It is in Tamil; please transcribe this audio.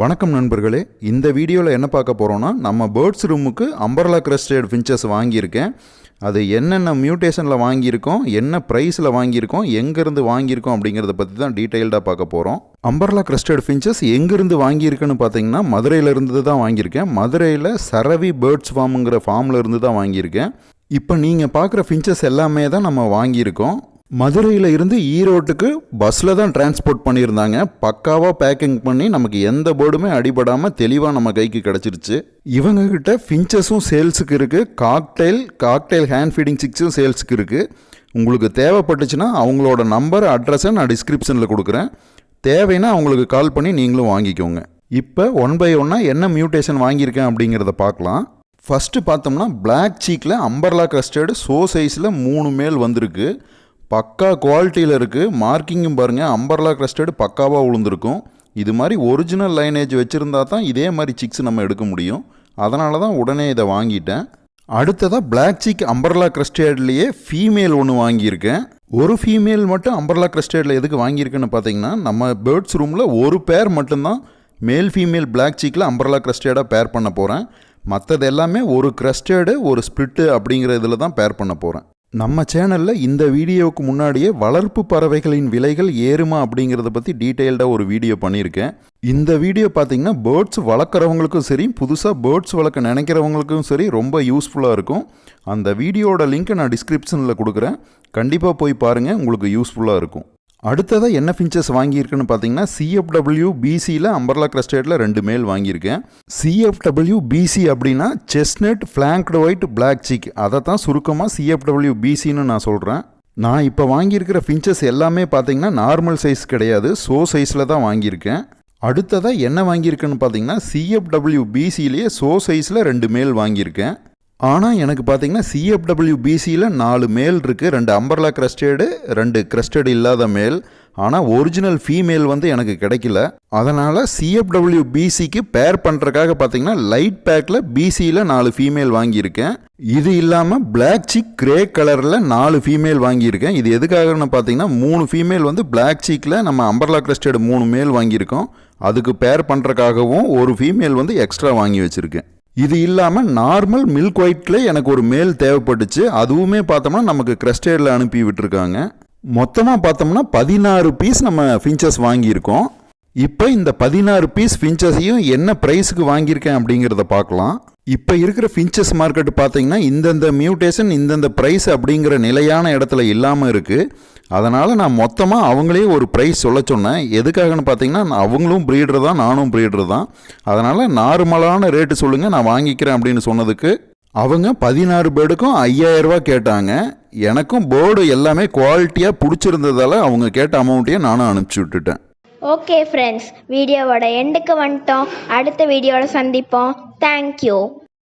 வணக்கம் நண்பர்களே. இந்த வீடியோவில் என்ன பார்க்க போகிறோன்னா நம்ம பேர்ட்ஸ் ரூமுக்கு அம்பர்லா கிரஸ்டட் ஃபின்ச்சஸ் வாங்கியிருக்கேன். அது என்னென்ன மியூட்டேஷனில் வாங்கியிருக்கோம் என்ன ப்ரைஸில் வாங்கியிருக்கோம் எங்கேருந்து வாங்கியிருக்கோம் அப்படிங்கிறத பற்றி தான் டீட்டெயில்டாக பார்க்க போகிறோம் அம்பர்லா கிரஸ்டட் ஃபின்ச்சஸ் எங்கேருந்து வாங்கியிருக்குன்னு பார்த்தீங்கன்னா மதுரையிலேருந்து தான் வாங்கியிருக்கேன். மதுரையில் சரவி பேர்ட்ஸ் ஃபார்முங்கிற ஃபார்மில் இருந்து தான் வாங்கியிருக்கேன். இப்போ நீங்கள் பார்க்குற ஃபின்ச்சஸ் எல்லாமே தான் நம்ம வாங்கியிருக்கோம். மதுரையில் இருந்து ஈரோட்டுக்கு பஸ்ஸில் தான் டிரான்ஸ்போர்ட் பண்ணியிருந்தாங்க. பக்காவாக பேக்கிங் பண்ணி நமக்கு எந்த போர்டுமே அடிபடாமல் தெளிவாக நம்ம கைக்கு கிடச்சிருச்சு. இவங்கக்கிட்ட ஃபின்ச்சஸும் சேல்ஸுக்கு இருக்குது காக்டெயில் காக்டெயில் ஹேண்ட் ஃபீடிங் சிக்ஸும் சேல்ஸுக்கு இருக்குது உங்களுக்கு தேவைப்பட்டுச்சுன்னா அவங்களோட நம்பர் அட்ரஸை நான் டிஸ்கிரிப்ஷனில் கொடுக்குறேன். தேவைன்னா அவங்களுக்கு கால் பண்ணி நீங்களும் வாங்கிக்கோங்க. இப்போ ஒன் பை ஒன்னாக என்ன மியூட்டேஷன் வாங்கியிருக்கேன் அப்படிங்கிறத பார்க்கலாம். ஃபஸ்ட்டு பார்த்தோம்னா பிளாக் சீக்கில் அம்பர்லா கஸ்டர்டு சோ சைஸில் மூணு மேல் வந்திருக்கு. பக்கா குவாலிட்டியில் இருக்குது மார்க்கிங்கும் பாருங்கள் அம்பர்லா கிரஸ்டடு பக்காவாக உளுந்துருக்கும். இது மாதிரி ஒரிஜினல் லைனேஜ் வச்சுருந்தா தான் இதே மாதிரி சிக்ஸ் நம்ம எடுக்க முடியும். அதனால தான் உடனே இதை வாங்கிட்டேன். அடுத்ததாக பிளாக் சீக் அம்பர்லா கிரஸ்டேட்லேயே ஃபீமேல் ஒன்று வாங்கியிருக்கேன். ஒரு ஃபீமேல் மட்டும் அம்பர்லா கிரஸ்டேடில் எதுக்கு வாங்கியிருக்குன்னு பார்த்தீங்கன்னா நம்ம பேர்ட்ஸ் ரூமில் ஒரு பேர் மட்டும்தான் மேல் ஃபீமேல் பிளாக் சீக்கில் அம்பர்லா கிரஸ்டேடாக பேர் பண்ண போகிறேன் மற்றது எல்லாமே ஒரு கிரஸ்டேடு ஒரு ஸ்பிளிட்டு அப்படிங்கிற இதில் தான் பேர் பண்ண போகிறேன் நம்ம சேனலில் இந்த வீடியோவுக்கு முன்னாடியே வளர்ப்பு பறவைகளின் விலைகள் ஏறுமா அப்படிங்கிறத பற்றி டீட்டெயில்டாக ஒரு வீடியோ பண்ணியிருக்கேன். இந்த வீடியோ பார்த்தீங்கன்னா பேர்ட்ஸ் வளர்க்குறவங்களுக்கும் சரி புதுசாக பேர்ட்ஸ் வளர்க்க நினைக்கிறவங்களுக்கும் சரி ரொம்ப யூஸ்ஃபுல்லாக இருக்கும். அந்த வீடியோட லிங்க்கை நான் டிஸ்கிரிப்ஷனில் கொடுக்குறேன். கண்டிப்பாக போய் பாருங்கள் உங்களுக்கு யூஸ்ஃபுல்லாக இருக்கும். அடுத்ததாக என்ன ஃபின்ச்சஸ் வாங்கியிருக்குன்னு பார்த்தீங்கன்னா சிஎஃப்டபிள்யூ பிசியில் அம்பர்லா கிரஸ்டேட்டில் ரெண்டு மேல் வாங்கியிருக்கேன். சிஎஃப்டபிள்யூ பிசி அப்படின்னா chestnut flanked white black cheek அதை தான் சுருக்கமாக சிஎஃப்டபிள்யூ பிசின்னு நான் சொல்கிறேன் நான் இப்போ வாங்கியிருக்கிற ஃபின்ச்சஸ் எல்லாமே பார்த்தீங்கன்னா நார்மல் சைஸ் கிடையாது. ஸோ சைஸில் தான் வாங்கியிருக்கேன். அடுத்ததாக என்ன வாங்கியிருக்கேன்னு பார்த்தீங்கன்னா சிஎஃப்டபிள்யூ பிசிலேயே ஸோ சைஸில் ரெண்டு மேல் வாங்கியிருக்கேன். ஆனால் எனக்கு பார்த்தீங்கன்னா சிஎஃப்டபிள்யூ பிசியில் நாலு மேல் இருக்குது ரெண்டு அம்பர்லா கிரஸ்டேடு ரெண்டு கிரஸ்டட் இல்லாத மேல் ஆனால் ஒரிஜினல் ஃபீமேல் வந்து எனக்கு கிடைக்கல. அதனால் சிஎஃப்டபிள்யூ பிசிக்கு பேர் பண்ணுறக்காக பார்த்தீங்கன்னா லைட் பேக்கில் பிசியில் நாலு ஃபீமேல் வாங்கியிருக்கேன். இது இல்லாமல் பிளாக் சீக் கிரே கலரில் நாலு ஃபீமேல் வாங்கியிருக்கேன். இது எதுக்காகன்னு பார்த்தீங்கன்னா மூணு ஃபீமேல் வந்து பிளாக் சீக்கில் நம்ம அம்பர்லா கிரஸ்டட் மூணு மேல் வாங்கியிருக்கோம். அதுக்கு பேர் பண்ணுறக்காகவும் ஒரு ஃபீமேல் வந்து எக்ஸ்ட்ரா வாங்கி வச்சுருக்கேன். இது இல்லாமல் நார்மல் மில்க் ஒயிட்டில் எனக்கு ஒரு மேல் தேவைப்பட்டுச்சு. அதுவுமே பார்த்தோம்னா நமக்கு கிரஸ்டேடில் அனுப்பி விட்டுருக்காங்க. மொத்தமாக பார்த்தோம்னா பதினாறு பீஸ் நம்ம ஃபின்ச்சஸ் வாங்கியிருக்கோம். இப்போ இந்த பதினாறு பீஸ் ஃபின்ச்சஸையும் என்ன ப்ரைஸுக்கு வாங்கியிருக்கேன் அப்படிங்கிறத பார்க்கலாம். இப்போ இருக்கிற ஃபின்ச்சஸ் மார்க்கெட் பார்த்தீங்கன்னா இந்தந்த மியூட்டேஷன் இந்தந்த ப்ரைஸ் அப்படிங்கிற நிலையான இடத்துல இல்லாமல் இருக்குது அதனால் நான் மொத்தமாக அவங்களே ஒரு ப்ரைஸ் சொல்ல சொன்னேன். எதுக்காகன்னு பார்த்தீங்கன்னா நான் அவங்களும் ப்ரீடர் தான் நானும் ப்ரீடர் தான். அதனால் நார்மலான ரேட்டு சொல்லுங்கள் நான் வாங்கிக்கிறேன் அப்படின்னு சொன்னதுக்கு அவங்க பதினாறு பேர்டுக்கும் ஐயாயிரரூபா கேட்டாங்க. எனக்கும் போர்டு எல்லாமே குவாலிட்டியாக பிடிச்சிருந்ததால அவங்க கேட்ட அமௌண்ட்டையும் நானும் அனுப்பிச்சி விட்டுட்டேன். ஓகே ஃப்ரெண்ட்ஸ் வீடியோவோட எண்டுக்கு வந்துட்டோம். அடுத்த வீடியோவில் சந்திப்போம். தேங்க்யூ